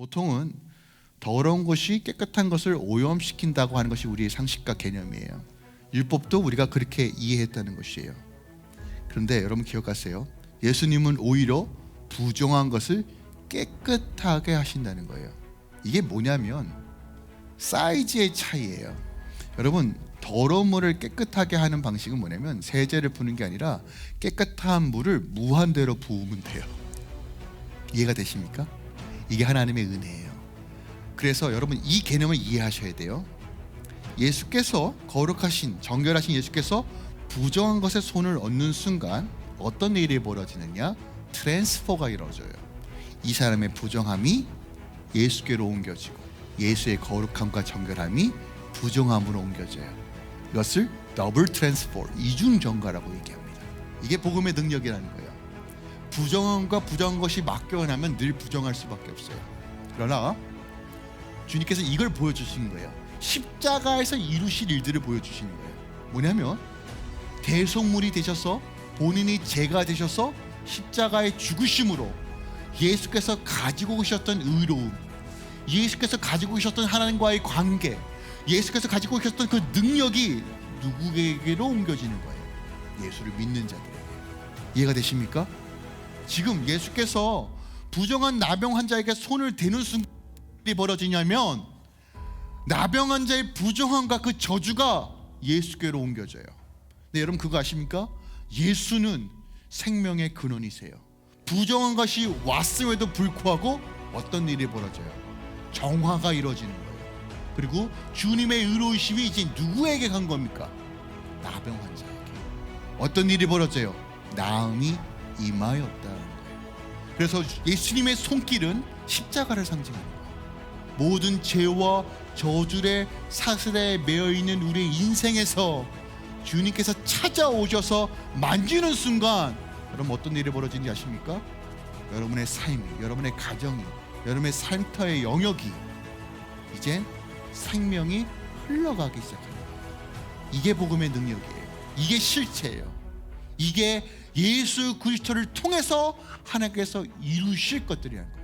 보통은 더러운 것이 깨끗한 것을 오염시킨다고 하는 것이 우리의 상식과 개념이에요. 율법도 우리가 그렇게 이해했다는 것이에요. 그런데 여러분 기억하세요. 예수님은 오히려 부정한 것을 깨끗하게 하신다는 거예요. 이게 뭐냐면 사이즈의 차이예요. 여러분 더러운 물을 깨끗하게 하는 방식은 뭐냐면 세제를 푸는 게 아니라 깨끗한 물을 무한대로 부으면 돼요. 이해가 되십니까? 이게 하나님의 은혜예요. 그래서 여러분 이 개념을 이해하셔야 돼요. 예수께서 거룩하신 정결하신 예수께서 부정한 것에 손을 얹는 순간 어떤 일이 벌어지느냐? 트랜스퍼가 이루어져요. 이 사람의 부정함이 예수께로 옮겨지고 예수의 거룩함과 정결함이 부정함으로 옮겨져요. 이것을 더블 트랜스포 이중 정가라고 얘기합니다. 이게 복음의 능력이라는 거예요. 부정함과 부정한 것이 맡겨나면 늘 부정할 수밖에 없어요. 그러나 주님께서 이걸 보여주신 거예요. 십자가에서 이루실 일들을 보여주시는 거예요. 뭐냐면 대속물이 되셔서 본인이 죄가 되셔서 십자가의 죽으심으로 예수께서 가지고 오셨던 의로움, 예수께서 가지고 오셨던 하나님과의 관계, 예수께서 가지고 오셨던 그 능력이 누구에게로 옮겨지는 거예요. 예수를 믿는 자들에게. 이해가 되십니까? 지금 예수께서 부정한 나병 환자에게 손을 대는 순간이 벌어지냐면 나병 환자의 부정함과 그 저주가 예수께로 옮겨져요. 네, 여러분 그거 아십니까? 예수는 생명의 근원이세요. 부정한 것이 왔음에도 불구하고 어떤 일이 벌어져요? 정화가 이루어지는 거예요. 그리고 주님의 의로우심이 이제 누구에게 간 겁니까? 나병 환자에게. 어떤 일이 벌어져요? 나음이 임하였다는 거예요. 그래서 예수님의 손길은 십자가를 거예요. 모든 죄와 저주의 사슬에 매여 있는 우리의 인생에서 주님께서 찾아오셔서 만지는 순간 여러분 어떤 일이 벌어지는지 아십니까? 여러분의 삶이, 여러분의 가정이, 여러분의 삶터의 영역이 이젠 생명이 흘러가기 시작합니다. 이게 복음의 능력이에요. 이게 실체예요. 이게 예수 그리스도를 통해서 하나님께서 이루실 것들이라는 거예요.